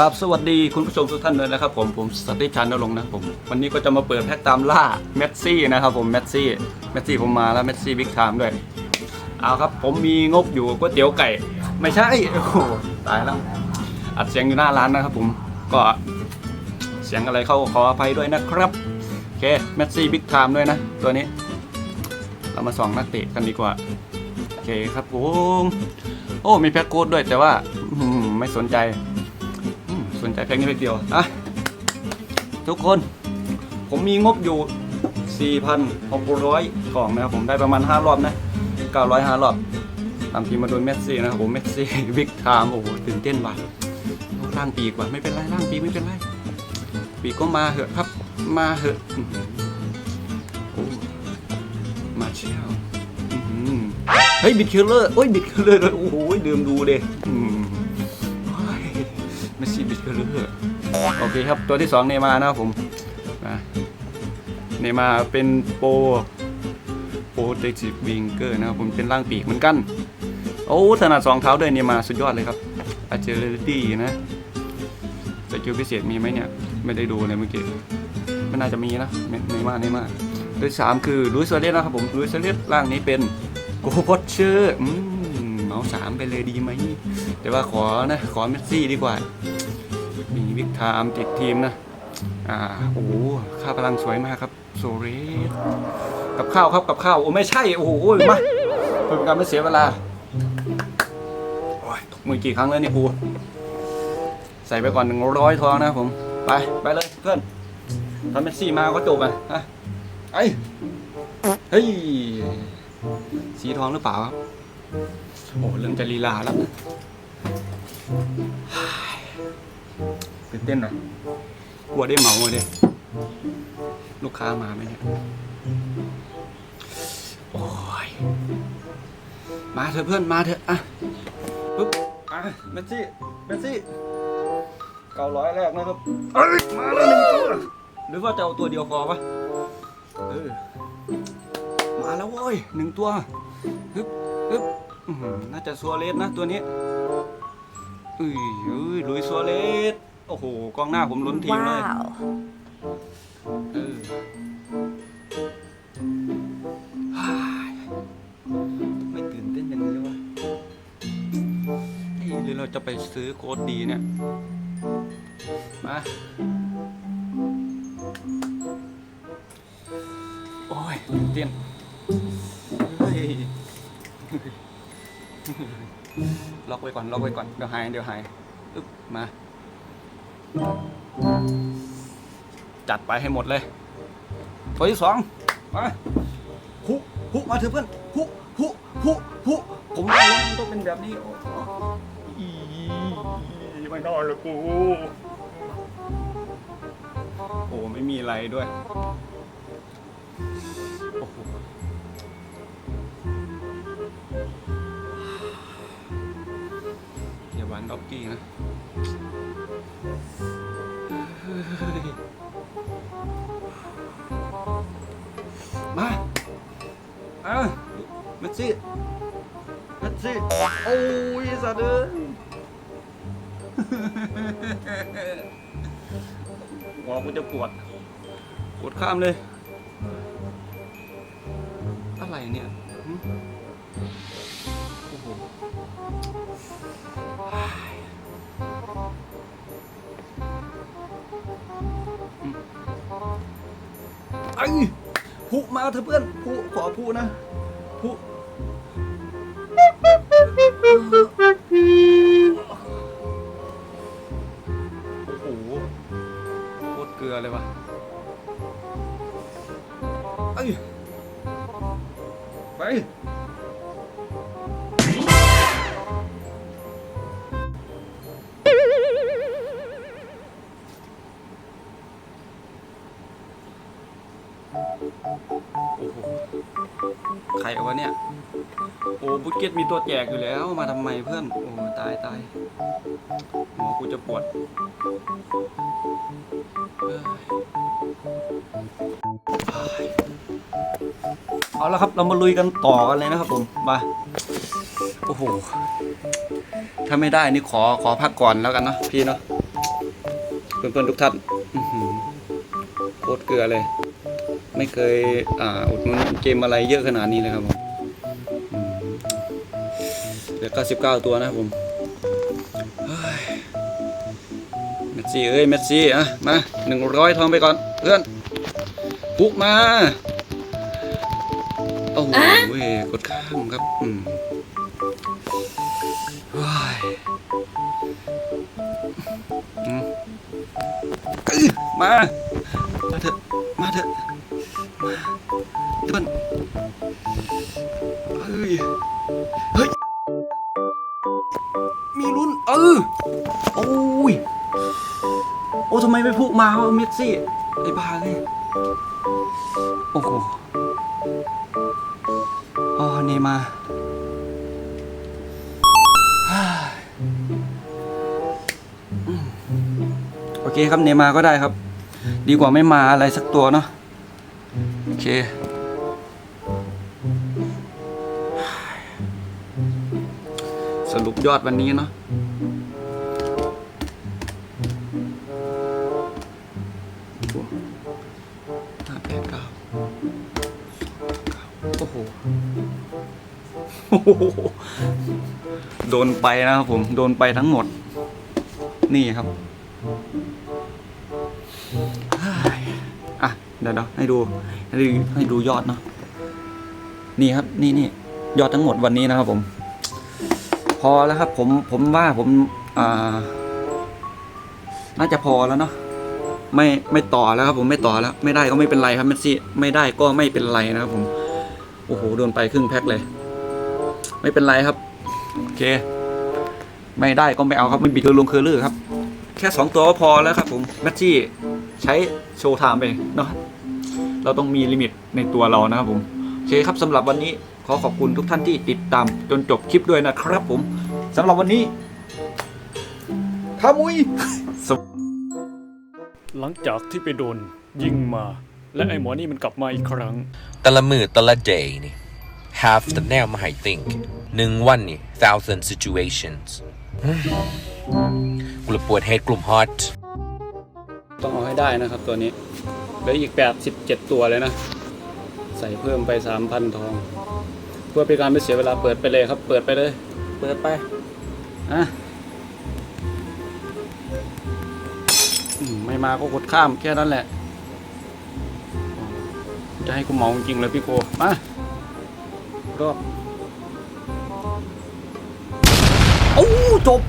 ครับสวัสดีคุณผู้ชมทุกท่านเลยนะครับผมผมสติชันนรงค์นะครับผมวันนี้ก็จะมาเปิดแพ็กตามล่าเมสซี่นะครับผมเมสซี่เมสซี่ผมมาแล้วเมสซี่บิ๊กไทม์ด้วยเอาครับผมมีงบอยู่ก๋วยเตี๋ยวไก่ ไม่ใช่โอ้โหตายแล้วอัดเสียงอยู่หน้าร้านนะครับผมก็เสียงอะไรเข้าขออภัยด้วยนะครับโอเคเมสซี่บิ๊กไทม์ด้วยนะ ตัวนี้ เรามาส่องนักเตะกันดีกว่าโอเคครับผมโอ้มีแพ็กโค้ดด้วยแต่ว่าไม่สนใจ สนใจแพ็กนี้แพ็กเดียวอะทุกคนผมมีงบอยู่ 4,600 กล่องนะครับผมได้ประมาณ 5 รอบนะ 905รอบตามทีมมาโดนเมสซี่นะครับผมเมสซี่วิกไทม์โอ้โหตื่นเต้นว่ะร่างปีกว่ะไม่เป็นไรร่างปีไม่เป็นไร ปีกก็มาเหอะครับ มาเหอะมาเชียวเฮ้ยบิดคิลเลอร์โอ้ยบิดคิลเลอร์เลยโอ้โหลืมดูเด้ อืมไม่ซีบิดก็เลือโอเคครับตัวที่ 2 เนมานะครับผมนะเนมาเป็นโปโปรเทคทีฟวิงเกอร์นะครับผมเป็นร่างปีกเหมือนกัน โอ้ถนัดสองเท้าด้วยเนมาสุดยอดเลยครับอาเจเรตี้นะสกิลพิเศษมีไหมเนี่ย ไม่ได้ดูเลยเมื่อกี้ไม่น่าจะมีนะเนมาเนมาตัวที่สามคือลุยส์วาเลสนะครับผมลุยส์วาเลสร่างนี้เป็นโกพอตเชอร์อืมเมาส์สามไปเลยดีไหมแต่ว่าขอนะขอเมสซี่ดีกว่า วิกทามติดทีมนะ อ่า โอ้โห ค่าพลังสวยมากครับโซเรสกับข้าวครับกับข้าว โอ้ไม่ใช่ โอ้โหมาเพื่อเป็นการไม่เสียเวลา โอ้ยตกมือกี่ครั้งแล้วนี่ครูใส่ไปก่อนหนึ่งร้อยทองนะผม ไป ไปเลยเพื่อนถ้าเมสซี่มาก็จบอะอะไอ้เฮ้ย สีทองหรือเปล่าครับ โอ้เริ่มจะลีลาแล้ว ตื่นเต้นหน่อยกลัวได้เหมาเลยลูกค้ามาไหมเนี่ยโอ้ยมาเถอะเพื่อนมาเถอะอะปึ๊บอะเมสซี่เมสซี่เก้าร้อยแรกนะครับเอ้ยมาแล้วหนึ่งตัวหรือว่าจะเอาตัวเดียวพอปะเออมาแล้วเว้ยหนึ่งตัวฮึบฮึบอื้อหือน่าจะซัวเลสนะตัวนี้อุ้ยอุ้ยลุยซัวเลส โอ้โหกองหน้าผมลุ้นทีมเลย Wow. เออฮ่าไม่ตื่นเต้นอย่างนี้วะเฮ้ยหรือเราจะไปซื้อโค้ดดีเนี่ย มา โอ้ยตื่นเต้นเฮ้ยล็อกไว้ก่อนล็อกไว้ก่อน เดี๋ยวหาย เดี๋ยวหายอึ๊บมา จัดไปให้หมดเลย ตัวที่สองมาฮุฮุมาเถอะเพื่อนฮุฮุฮุฮุผมว่าแล้วมันต้องเป็นแบบนี้โอ้อีไม่นอนเลยกู โอ้ไม่มีอะไรด้วยโอ้โหอย่าหวานด็อกกี้นะเฮ้ย มาเอะเมสซี่เมสซี่โอ้ยสัตว์เอ้ยหัวกูจะปวดปวดข้ามเลย อะไรเนี่ยโอ้โห ไอ้ผู้มาเถอะเพื่อนผู้ขอผู้นะผู้ โอ้โห ใครวะเนี่ย โอ้บุกเก็ตมีตัวแจกอยู่แล้ว มาทำไมเพื่อน โอ้ตายตายหัวกูจะปวดเอาละครับเรามาลุยกันต่อกันเลยนะครับผมมาโอ้โหถ้าไม่ได้นี่ขอขอพักก่อนแล้วกันเนาะพี่เนาะเพื่อนๆทุกท่านโคตรเกลือเลย ไม่เคยอ่าอุดหนุนเกมอะไรเยอะขนาดนี้เลยครับผมอืมเหลือ99 ตัวนะครับผมเฮ้ยเมสซี่เอ้ยเมสซี่อะมา 100 ทองไปก่อนเพื่อนปุกมาโอ้โหเว้ยกดข้ามครับอืมว้ายอืมอื้อมา มาเถอะ มาเถอะ มีลุ้น เออ โอ้ย โอ้ทำไมไม่พูกมาวะเมสซี่ ไอ้บ้าเลย โอ้โหอ๋อเนมาร์ฮ่าโอเคครับเนมาก็ได้ครับ ดีกว่าไม่มาอะไรสักตัวเนาะโอเค รุปยอดวันนี้เนาะห้าแปดเก้าโอ้โห โดนไปนะครับผม โดนไปทั้งหมด นี่ครับอะเดี๋ยวให้ดู ให้ดูให้ดูยอดเนาะ นี่ครับ นี่นี่ยอดทั้งหมดวันนี้นะครับผม พอแล้วครับ ผมผมว่าผมอ่าน่าจะพอแล้วเนาะไม่ไม่ต่อแล้วครับผมไม่ต่อแล้ว ไม่ได้ก็ไม่เป็นไรครับเมสซี่ไม่ได้ก็ไม่เป็นไรนะครับผมโอ้โหโดนไปครึ่งแพ็คเลย ไม่เป็นไรครับโอเค ไม่ได้ก็ไม่เอาครับไม่บิดเคือลงเคอร์ลือครับ แค่สองตัวก็พอแล้วครับ ผมแมทชี่ใช้โชว์ไทม์ไปเนาะเราต้องมีลิมิตในตัวเรานะครับผมโอเคครับสำหรับวันนี้ อขอบคุณทุกท่านที่ติดตามจนจบคลิปด้วยนะครับผมสำหรับวันนี้ทามุย หลังจากที่ไปโดนยิงมา และไอ้หมอนี่มันกลับมาอีกครั้ง แต่ละมือแต่ละ day นี่ half the แนวมาให้ think หนึ่งวันนี่ thousand situations กลุ่มปวด head กลุ่ม hot ต้องเอาให้ได้นะครับตัวนี้เหลืออีก 87 ตัวเลยนะ ใส่เพิ่มไป 3,000 ทอง เพื่อเป็นการไม่เสียเวลาเปิดไปเลยครับ เปิดไปเลย เปิดไปอะอืมไม่มาก็กดข้ามแค่นั้นแหละ จะให้กูเหมาจริงๆเลยพี่โกมารอบโอ้จบ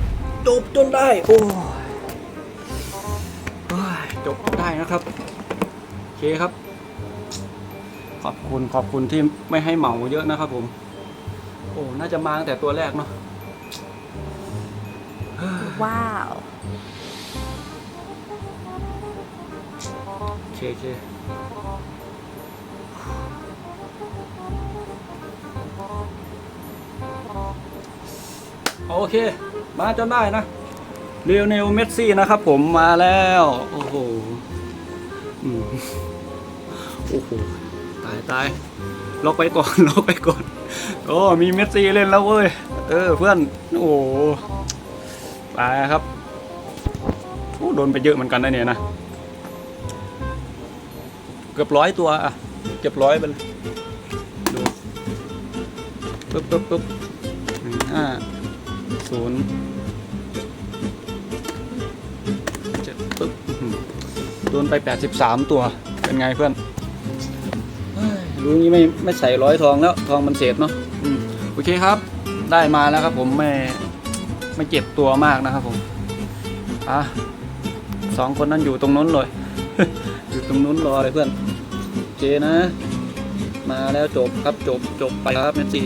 จบจนได้ โอ้เฮ้ยจบได้นะครับ โอเคครับ ขอบคุณขอบคุณที่ไม่ให้เหมาเยอะนะครับผม โอ้น่าจะมาตั้งแต่ตัวแรกเนาะ Wow. โอเคโอเคโอเค มาจนได้นะเรียวเนลเมสซี่นะครับผมมาแล้ว โอ้โหอืมโอ้โหตายตายล็อกไปก่อนล็อกไปก่อนโอ้มีเมสซี่เล่นแล้วเว้ยเออเพื่อนโอ้โหไปครับโอ้โดนไปเยอะเหมือนกันนะเนี่ยนะเกือบร้อยตัวอะเกือบร้อยไปเลยดูปึ๊บปึ๊บปึ๊บหนึ่งห้าศูนย์เจ็ดปึ๊บโดนไปแปดสิบสามตัวเป็นไงเพื่อน รู้งี้ไม่ไม่ใส่ร้อยทองแล้วทองมันเศษเนาะอืมโอเคครับ ได้มาแล้วครับผมไม่ไม่เก็บตัวมากนะครับผมอะสองคนนั้นอยู่ตรงนู้นเลย อยู่ตรงนู้นรอเลยเพื่อนโอเคนะ มาแล้วจบครับจบจบไปครับเมสซี่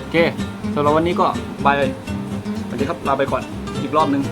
โอเคสำหรับวันนี้ก็บายสวัสดีครับลาไปก่อนอีกรอบหนึ่ง